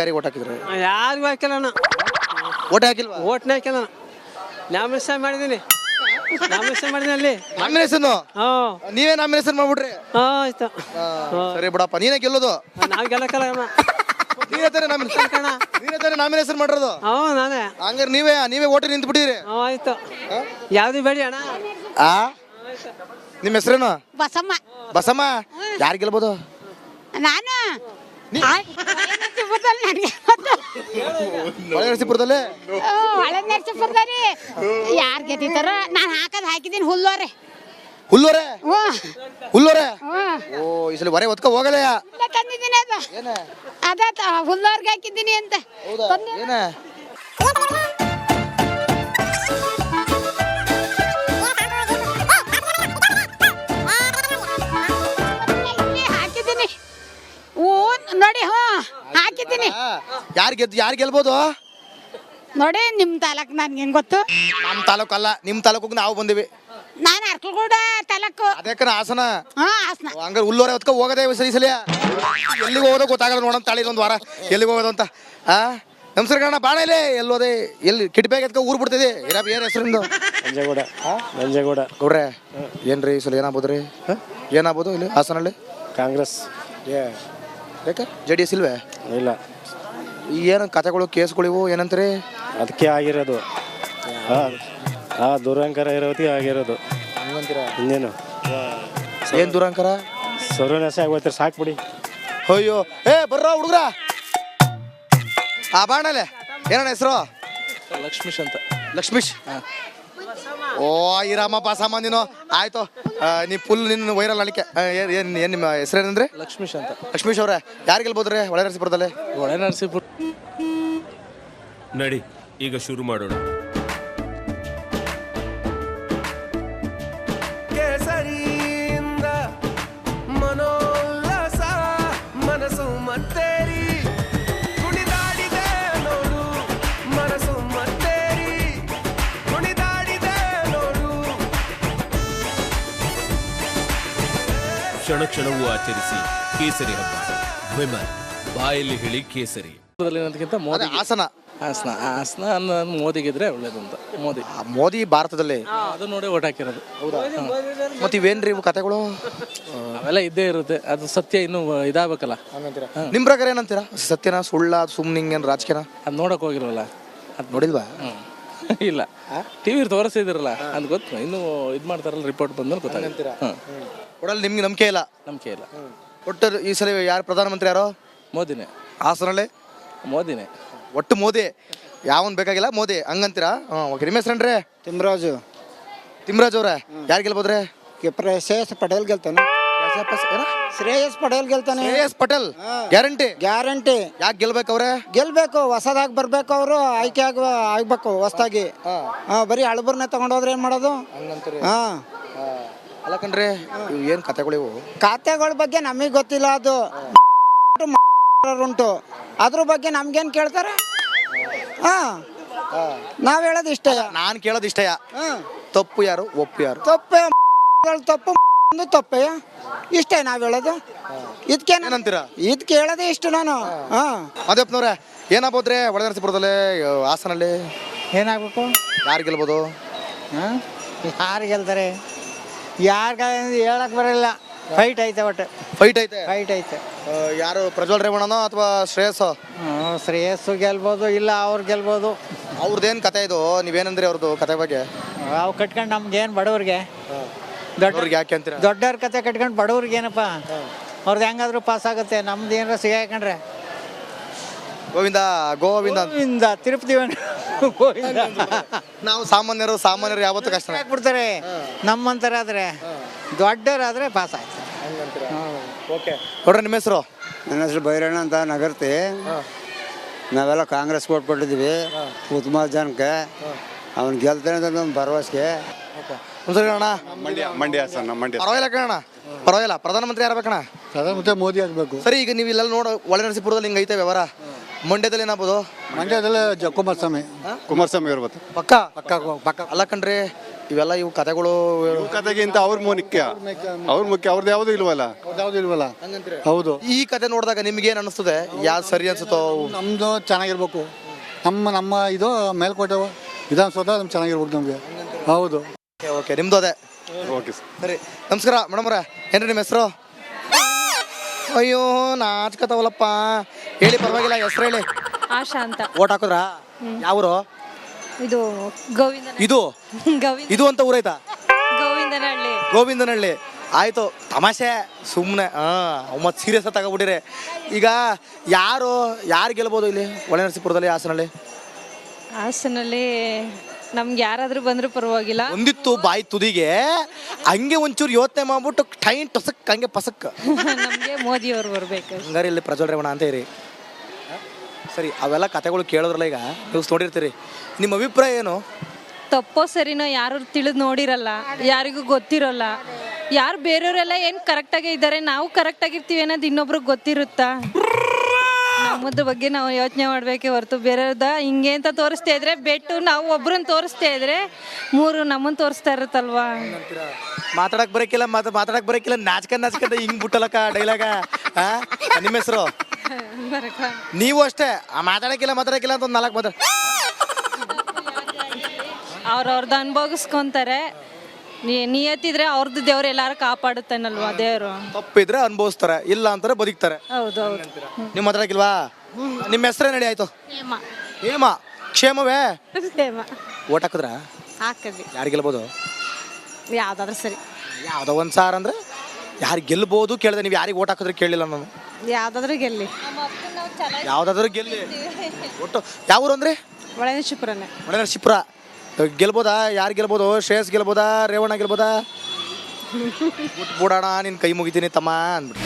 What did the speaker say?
ಯಾರಿಗೆ ಓಟ್ ಹಾಕಿದ್ರೆ? ಯಾರಿಗೂ ಹಾಕಿಲ್ಲ ನಾನು ಓಟ್ ಹಾಕಿಲ್ವಾ? ಓಟ್ನೇ ಹಾಕಿಲ್ಲ ನಾನು ನಾಮಿನೇಷನ್ ಮಾಡಿದ್ದೀನಿ. ನಾಮಿನೇಷನ್ ಮಾಡಿದ್ದೀನಿ ಅಲ್ಲಿ. ನಾಮಿನೇಷನ್ ಹ್ಞೂ ನೀವೇ ನಾಮಿನೇಷನ್ ಮಾಡ್ಬಿಟ್ರಿ. ಹಾಂ ಆಯ್ತು. ಸರಿ ಬಿಡಪ್ಪ ನೀನೇ ಗೆಲ್ಲೋದು. ನಾವು ಗೆಲ್ಲಕ್ಕಲ್ಲ ಅಣ್ಣ. ನೀನೇ ತಾನೇ ನಾಮಿನೇಷನ್ ಕಣ ನೀನೇ ತಾನೇ ನಾಮಿನೇಷನ್ ಮಾಡಿರೋದು. ಹ್ಞೂ ನಾನೇ. ಹಂಗಾರೆ ನೀವೇ ನೀವೇ ಓಟ್ ನಿಂತು ಬಿಟ್ಟಿರಿ ಹ್ಞೂ ಆಯ್ತು ಯಾವುದು ಬೇಡಿ ಅಣ್ಣ. ಆ? ನಿಮ್ಮ ಹೆಸರೇನು? ಬಸಮ್ಮ. ಬಸಮ್ಮ? ಯಾರು ಗೆಲ್ಬೋದು? ನಾನು. ನರಸೀಪುರದಲ್ಲಿ ನನಗೆ. ಒಳ್ಳೆ ನರಸೀಪುರದಲ್ಲಿ ಹಳೆ ನರಸೀಪುರದಲ್ಲಿ ಯಾರು ಗೆದ್ದಿತ್ತಾರ ನಾನು ಹಾಕದ್ ಹಾಕಿದ್ದೀನಿ ಹುಲ್ಲೋರೆ ಹುಲ್ಲೋರೆ ಹುಲ್ಲೋರೆ ಓ. ಈ ಸಲ ಹೊರೆ ಹೊತ್ಕೊ ಹೋಗಲೆಯ ಇಲ್ಲ ತಂದಿದ್ದೀನಿ ಅದು. ಅದ ಹುಲ್ಲೋರ್ಗೆ ಹಾಕಿದ್ದೀನಿ ಅಂತ. ಯಾರು ಗೆದ್ದು ಯಾರು ಗೆಲ್ಬೋದು? ನೋಡಿ ನಿಮ್ ತಾಲೂಕ್ ನನ್ಗೆ ಹೆಂಗ್ ಗೊತ್ತು? ನಮ್ಮ ತಾಲೂಕು ಅಲ್ಲ ನಿಮ್ಮ ತಾಲೂಕಿಗೆ ನಾವು ಬಂದಿವಿ. ನಾನು ಅರ್ಕಲ್ಗೂಡ ತಾಲೂಕು. ಅದಕ್ಕೆ ಹಾಸನ? ಹಾ ಹಾಸನ. ಹಂಗಾರೆ ಹುಲ್ಲೋರೆ ಹೊತ್ಕೊ ಹೋಗದೆ ಸರಿ ಸಲಿಯ? ಎಲ್ಲಿಗೆ ಹೋಗೋದು ಗೊತ್ತಾಗಲ್ಲ ನೋಡೋಣ ತಾಳಿ ಒಂದು ವಾರ. ಎಲ್ಲಿಗೆ ಹೋಗೋದು ಅಂತ? ಆ? ನಮಸ್ಕಾರ ಕಣ ಬಾಣ ಇಲ್ಲೇ? ಎಲ್ಲೋದೆ ಎಲ್ಲಿ? ಕಿಟ್ಬ್ಯಾಗ್ ಎತ್ಕೊ ಊರ್ ಬಿಡ್ತಿದೆ ಇರಪ್ಪ ಏನು ಹೆಸರಿಂದು. ನಂಜೇಗೌಡ. ನಂಜೇಗೌಡ. ಗೌಡ್ರೆ ಏನ್ರಿ ಈ ಸಲ ಏನಾಗ್ಬೋದು ರೀ ಏನಾಗ್ಬೋದು ಇಲ್ಲಿ ಹಾಸನಲ್ಲಿ ಕಾಂಗ್ರೆಸ್. ಏ ಯಾಕೆ ಜೆ ಡಿ ಎಸ್ ಇಲ್ವೇ? ಇಲ್ಲ. ಏನು ಕಥೆಗಳು ಕೇಸ್ಗಳಿವು ಏನಂತರಿ? ಅದಕ್ಕೆ ಆಗಿರೋದು. ಆ ಇರೋತಿ ದುರಂಕಾರ ಇರೋದಕ್ಕೆ ಆಗಿರೋದು. ಇನ್ನೇನು? ಏನು ದುರಂಕರ? ಸರ್ವನಾಶ ಆಗೋಯ್ತಾರೆ ಸಾಕ್ಬಿಡಿ ಅಯ್ಯೋ ಏ ಬರ್ರ ಹುಡುಗ್ರ! ಆ ಬಾಣಲೆ ಏನಣ್ಣ ಹೆಸರು? ಲಕ್ಷ್ಮೀಶ್ ಅಂತ. ಲಕ್ಷ್ಮೀಶ್? ಓ ಇರಮ್ಮಪ್ಪ ಸಾಮಾನ್ಯನು ಆಯ್ತು. ಆ, ನೀ ಫುಲ್ ನಿನ್ನ ವೈರಲ್ ಅಳಿಕೆ ಏನ್ ಏನು ಏನು ನಿಮ್ಮ ಹೆಸರೇನಂದ್ರೆ? ಲಕ್ಷ್ಮೀಶ್ ಅಂತ. ಲಕ್ಷ್ಮೀಶ್ ಅವ್ರೆ ಯಾರು ಗೆಲ್ಬೋದ್ರಿ ಒಳ್ಳೆ ನರಸೀಪುರದಲ್ಲಿ ಒಳೆ ನರಸೀಪುರ ನಡಿ ಈಗ ಶುರು ಮಾಡೋಣ. ಕೇಸರಿಯಿಂದ ಮನೋಲ್ಲಸ ಮನಸ್ಸು ಮತ್ತೇರಿ. ಕ್ಷಣ ಕ್ಷಣವೂ ಆಚರಿಸಿ ಕೇಸರಿ ಹಬ್ಬ. ವಿಮಲ್ ಬಾಯಲ್ಲಿ ಹೇಳಿ ಕೇಸರಿ. ಅನ್ನೋದಕ್ಕಿಂತ ಮೋದಿ ಹಾಸನ. ಹಾಸನ ಹಾಸನ ಅನ್ನೋದು ಮೋದಿಗಿದ್ರೆ ಒಳ್ಳೇದು ಅಂತ ಮೋದಿ. ಆ, ಮೋದಿ ಭಾರತದಲ್ಲಿ. ಅದು ನೋಡಿ ಓಟ್ ಹಾಕಿರೋದು. ಹೌದಾ? ಮತ್ತೆ ಇವೇನ್ರಿ ಇವು ಕತೆಗಳು? ಅವೆಲ್ಲ ಇದ್ದೇ ಇರುತ್ತೆ. ಅದು ಸತ್ಯ ಇನ್ನೂ ಇದಾಗಬೇಕಲ್ಲ. ನಿಮ್ ಪ್ರಕಾರ ಏನಂತೀರಾ? ಸತ್ಯನ ಸುಳ್ಳ ಸುಮ್ನಿಂಗ್ ಏನು ರಾಜಕೀಯನ? ಅದು ನೋಡಕ್ ಹೋಗಿರಲ್ಲ ಅದು ನೋಡಿಲ್ವಾ? ಇಲ್ಲ. ಟಿವಿ ತೋರಿಸಿದಿರಲ್ಲ ಅದು ಗೊತ್ತು. ಇನ್ನು ಇದು ಮಾಡ್ತಾರಲ್ಲ ರಿಪೋರ್ಟ್ ಬಂದ್ಮೇಲೆ ಗೊತ್ತಾಗುತ್ತೆ. ಹಾಂ ಒಡಲ್ಲಿ ನಿಮ್ಗೆ ನಂಬಿಕೆ ಇಲ್ಲ? ನಂಬಿಕೆ ಇಲ್ಲ. ಒಟ್ಟು ಈ ಸಲ ಯಾರು ಪ್ರಧಾನಮಂತ್ರಿ ಯಾರೋ? ಮೋದಿನೇ. ಹಾಸನಲ್ಲಿ? ಮೋದಿನೇ. ಒಟ್ಟು ಮೋದಿ. ಯಾವನ್ ಬೇಕಾಗಿಲ್ಲ? ಮೋದಿ. ಹಂಗಂತೀರಾ? ಹಾಂ ಓಕೆ ನಿಮ್ಮ ಹೆಸರೇನ್ರಿ ತಿಮ್ರಾಜು. ತಿಮ್ರಾಜ್ ಅವ್ರೆ. ಯಾರು ಗೆಲ್ಬೋದ್ರೆ? ಶ್ರೇಯಸ್ ಪಟೇಲ್ ಗೆಲ್ತಾನೆ. ಶ್ರೇಯಸ್ ಪಟೇಲ್. ಗೆಲ್ತಾನೆ. ಶ್ರೇಯಸ್ ಪಟೇಲ್. ಗ್ಯಾರಂಟಿ. ಗ್ಯಾರಂಟಿ. ಯಾಕೆ ಗೆಲ್ಬೇಕವ್ರೆ ಗೆಲ್ಬೇಕು. ಹೊಸದಾಗಿ ಬರ್ಬೇಕು ಅವರು. ಆಯ್ಕೆ ಆಗ ಆಗ್ಬೇಕು. ಹೊಸದಾಗಿ. ಹಾ. ಬರೀ ಹಳಬರ್ನೆ ತಗೊಂಡೋದ್ರೆ ಏನ್ ಮಾಡೋದು? ಹಾ. ಅಲ್ಲ ಕಣ್ರಿ ಇವು ಏನ್ ಕತೆಗಳಿವು ಖಾತೆಗಳ ಬಗ್ಗೆ ನಮಗೆ ಗೊತ್ತಿಲ್ಲ ಅದು. ಉಂಟು. ಅದ್ರ ಬಗ್ಗೆ ನಮ್ಗೇನ್ ಕೇಳ್ತಾರೆ? ಹಾ. ನಾವ್ ಹೇಳೋದು ಇಷ್ಟ. ನಾನ್ ಕೇಳೋದು ಇಷ್ಟಯ ತಪ್ಪು ಯಾರು? ಒಪ್ಪು ಯಾರು? ತಪ್ಪೆ. ತಪ್ಪು ಒಂದು ತಪ್ಪೆ. ಇಷ್ಟೇ ನಾವ್ ಹೇಳೋದು. ಇದಕ್ಕೆ ಏನಂತೀರಾ? ಇದ್ ಕೇಳೋದೇ ಇಷ್ಟು ನಾನು. ಹಾ. ಮಾದೇವಪ್ಪನವ್ರೆ ಏನಾಗ್ಬೋದ್ರಿ ಒಳ ನರಸೀಪುರದಲ್ಲಿ ಆ, ಹಾಸನಲ್ಲಿ? ಏನಾಗ್ಬೇಕು? ಯಾರು ಗೆಲ್ಬೋದು? ಯಾರು ಗೆಲ್ತಾರೆ? ಯಾರ್ಗ ಹೇಳಕ್ ಬರಲ್ಲ ಫೈಟ್ ಐತೆ ಒಟ್ಟು. ಫೈಟ್ ಐತೆ ಫೈಟ್ ಐತೆ ಆ, ಯಾರು ಪ್ರಜ್ವಲ್ ರೇವಣ್ಣನೋ ಅಥವಾ ಶ್ರೇಯಸ್ ಹ್ಮ್, ಶ್ರೇಯಸ್ಸು ಗೆಲ್ಬೋದು ಇಲ್ಲ ಅವ್ರು ಗೆಲ್ಬೋದು. ಏನು ಕತೆ ಇದು? ನೀವೇನಂದ್ರಿ ಅವ್ರದ್ದು ಕತೆ ಬಗ್ಗೆ? ಅವು ಕಟ್ಕೊಂಡು ನಮ್ಗೇನು ಬಡವ್ರಿಗೆ. ದೊಡ್ಡ ಅವ್ರಿಗೆ ಯಾಕೆ ಅಂತೀರಾ? ದೊಡ್ಡವ್ರ ಕತೆ ಕಟ್ಕೊಂಡು ಬಡವ್ರಿಗೆ ಏನಪ್ಪ? ಅವ್ರದ್ದು ಹೆಂಗಾದ್ರೂ ಪಾಸ್ ಆಗುತ್ತೆ. ನಮ್ದು ಏನಾರ ಸಿಗಾಕೊಂಡ್ರೆ ಗೋವಿಂದ ಗೋವಿಂದ. ಗೋವಿಂದ ತಿರುಪತಿ ಗೋವಿಂದ ನಾವು ಸಾಮಾನ್ಯರು ಸಾಮಾನ್ಯರು ಯಾವತ್ತೂ ಕಷ್ಟ ಹಾಕ್ಬಿಡ್ತಾರೆ ನಮ್ಮಂತರಾದ್ರೆ ದೊಡ್ಡರಾದ್ರೆ ಪಾಸ್ ಆಯ್ತು. ಓಕೆ. ನೋಡ್ರಿ ನಿಮ್ಮ ಹೆಸರು? ನನ್ನ ಹೆಸರು ಬೈರಣ್ಣ ಅಂತ ನಗರ್ತಿ. ನಾವೆಲ್ಲ ಕಾಂಗ್ರೆಸ್ ಕೊಟ್ಬಿಟ್ಟಿದ್ವಿ ಉತ್ತಮ ಜನಕ್ಕೆ ಅವ್ನು ಗೆಲ್ತಾನೆ ಅಂತ ಒಂದು ಭರವಸೆ ಅಣ್ಣ ಮಂಡ್ಯ ಮಂಡ್ಯ ಸರ್ ನಮ್ಮ ಮಂಡ್ಯ. ಪರವಾಗಿಲ್ಲ ಕಣ ಪರವಾಗಿಲ್ಲ. ಪ್ರಧಾನಮಂತ್ರಿ ಯಾರಬೇಕಣ್ಣ ಪ್ರಧಾನಮಂತ್ರಿ ಮೋದಿ ಆಗಬೇಕು. ಸರಿ ಈಗ ನೀವು ಇಲ್ಲ ನೋಡು ಒಳ ನರಸೀಪುರದಲ್ಲಿ ಹಿಂಗೆ ಐತೆ ವ್ಯವಹಾರ ಮಂಡ್ಯದಲ್ಲಿ ಏನಾಗ್ಬೋದು ಮಂಡ್ಯದಲ್ಲಿ ಜ ಕುಮಾರಸ್ವಾಮಿ. ಕುಮಾರಸ್ವಾಮಿ ಇರ್ಬೋದು ಪಕ್ಕ? ಪಕ್ಕ ಪಕ್ಕ. ಅಲ್ಲ ಕಣ್ರಿ ಇವೆಲ್ಲ ಇವು ಕತೆಗಳು ಕತೆಗಿಂತ ಅವ್ರ ಮುಖ್ಯ. ಅವ್ರ ಮುಖ್ಯ. ಅವ್ರದ್ದು ಯಾವುದು ಇಲ್ವಲ್ಲ? ಯಾವ್ದು ಇಲ್ವಲ್ಲ? ಹೌದು. ಈ ಕತೆ ನೋಡಿದಾಗ ನಿಮ್ಗೆ ಏನ್ ಅನಿಸ್ತದೆ? ಯಾವ್ದು ಸರಿ ಅನ್ಸುತ್ತೋ? ನಮ್ದು ಚೆನ್ನಾಗಿರ್ಬೇಕು. ನಮ್ಮ ನಮ್ಮ ಇದು ಮೇಲ್ಕೋಟೆ ವಿಧಾನಸೌಧ ನಮ್ಗೆ ಚೆನ್ನಾಗಿರ್ಬೇಕು ನಮಗೆ. ಹೌದು. Okay okay. ನಿಮ್ದು ಅದೇ? ಓಕೆ ಸರಿ. ನಮಸ್ಕಾರ. ಮೇಡಮ್ರ ಏನ್ರಿ ನಿಮ್ಮ ಹೆಸರು? ಅಯ್ಯೋ ನಾಚ್ಕತಾವಲ್ಲಪ್ಪ. ಹೇಳಿ ಪರವಾಗಿಲ್ಲ ಹೆಸರು ಹೇಳಿ. ಆಶಾ ಅಂತ. ಓಟ್ ಹಾಕಿದ್ರಾ? ಯಾವ್ರು? ಇದು ಗೋವಿಂದ ಇದು? ಗೋವಿಂದ ಇದು ಅಂತ ಊರೈತಾ? ಗೋವಿಂದನಹಳ್ಳಿ. ಗೋವಿಂದನಹಳ್ಳಿ. ಆಯ್ತು ತಮಾಷೆ. ಸುಮ್ಮನೆ ಹಾಂ ಮತ್ತೆ ಸೀರಿಯಸ್ ತಗೊಬಿಟ್ಟಿರಿ. ಈಗ ಯಾರು ಯಾರು ಗೆಲ್ಬೋದು ಇಲ್ಲಿ ಒಳನರಸೀಪುರದಲ್ಲಿ ಹಾಸನಲ್ಲಿ? ಹಾಸನಲ್ಲಿ ನಮ್ಗೆ ಯಾರಾದ್ರೂ ಬಂದ್ರೂ ಪರವಾಗಿಲ್ಲ. ಒಂದಿತ್ತು ಬಾಯಿ ತುದಿಗೆ. ಹಂಗೆ ಒಂಚೂರು ಯೋಚನೆ ಮಾಡ್ಬಿಟ್ಟು ಟೈಂ ಟಸಕ್ ಹಂಗೆ ಪಸಕ್. ನಮಗೆ ಮೋದಿಯವ್ರು ಬರ್ಬೇಕು. ಹಂಗಾರೆ ಇಲ್ಲಿ ಪ್ರಜ್ವಲ್ ರೇವಣ ಅಂತ ಇರಿ. ಸರಿ ಅವೆಲ್ಲ ಕತೆಗಳು ಕೇಳಿದ್ರಲ್ಲ ಈಗ ನೀವು ನೋಡಿರ್ತೀರಿ. ನಿಮ್ಮ ಅಭಿಪ್ರಾಯ ಏನು? ತಪ್ಪೋ ಸರಿನೋ ಯಾರು ತಿಳಿದು ನೋಡಿರಲ್ಲ ಯಾರಿಗೂ ಗೊತ್ತಿರೋಲ್ಲ. ಯಾರು ಬೇರೆಯವರೆಲ್ಲ ಏನು ಕರೆಕ್ಟಾಗೇ ಇದ್ದಾರೆ ನಾವು ಕರೆಕ್ಟಾಗಿರ್ತೀವಿ ಅನ್ನೋದು ಇನ್ನೊಬ್ರಿಗೆ ಗೊತ್ತಿರುತ್ತಾ? ನಮ್ಮದ್ರ ಬಗ್ಗೆ ನಾವು ಯೋಚನೆ ಮಾಡಬೇಕೆ ಹೊರತು ಬೇರೆಯವ್ರದ ಹಿಂಗೆ ಅಂತ ತೋರಿಸ್ತಾ ಇದ್ರೆ ಬೆಟ್ಟು ನಾವು ಒಬ್ರನ್ನ ತೋರಿಸ್ತಾ ಇದ್ರೆ ಮೂರು ನಮ್ಮನ್ನ ತೋರಿಸ್ತಾ ಇರುತ್ತಲ್ವಾ? ಮಾತಾಡಕ್ ಬರಕಿಲ್ಲ ಮಾತ ಮಾತಾಡಕ್ ಬರಕಿಲ್ಲ ನಾಚ್ಕೊಂಡ್ ನಾಚ್ಕೊಂಡ ಹಿಂಗ್ ಬಿಟ್ಟಲಕ್ಕ ಡೈಲಾಗ ನಿಮ್ಮ ಹೆಸರು? ನೀವು ಅಷ್ಟೇ ಆ ಮಾತಾಡಕ್ಕಿಲ್ಲ ಮಾತಾಡಕ್ಕಿಲ್ಲ ಅಂತ ಒಂದು ನಾಲ್ಕು ಮಾತಾಡ. ಅವ್ರವ್ರದ್ದು ಅನುಭವಿಸ್ಕೊಂತಾರೆ. ನೀ- ನಿಯತ್ತಿದ್ರೆ ಅವ್ರದ್ದು ದೇವ್ರು ಎಲ್ಲಾರು ಕಾಪಾಡುತ್ತೇನಲ್ವಾ ದೇವ್ರು? ತಪ್ಪಿದ್ರೆ ಅನುಭವಿಸ್ತಾರೆ ಇಲ್ಲ ಅಂತಾರೆ ಬದುಕ್ತಾರೆ. ಹೌದು ಹೌದು. ನೀವು ಮಾತಾಡಕ್ಕಿಲ್ವಾ? ನಿಮ್ಮ ಹೆಸರೇ ನಡಿ ಆಯ್ತು. ಹೇಮ ಕ್ಷೇಮವೇ? ಹೇಮ. ಓಟ್ ಹಾಕಿದ್ರ? ಹಾಕಿದ್ವಿ. ಯಾರು ಗೆಲ್ಬೋದು? ಯಾವ್ದಾದ್ರು ಸರಿ. ಯಾವ್ದೋ ಒಂದು ಸಾರ್ ಅಂದ್ರೆ? ಯಾರು ಗೆಲ್ಬೋದು ಕೇಳಿದೆ ನೀವು ಯಾರಿಗೆ ಓಟ್ ಹಾಕಿದ್ರೆ ಕೇಳಿಲ್ಲ ನಾನು. ಯಾವ್ದಾದ್ರೂ ಗೆಲ್ಲಿ. ಯಾವ್ದಾದ್ರೂ ಗೆಲ್ಲಿ. ಒಟ್ಟು ಯಾವ ಊರು ಅಂದ್ರೆ? ಒಳನೇಶಿಪುರನೇ ಮಳೆನರಸೀಪುರ ಗೆಲ್ಬೋದಾ? ಯಾರು ಗೆಲ್ಬೋದು? ಶ್ರೇಯಸ್ ಗೆಲ್ಬೋದಾ? ರೇವಣ್ಣ ಗೆಲ್ಬೋದಾ? ಬಿಡೋಣ ನಿನ್ನ ಕೈ ಮುಗಿತೀನಿ ತಮ್ಮ ಅಂದ್ಬಿಟ್ಟು.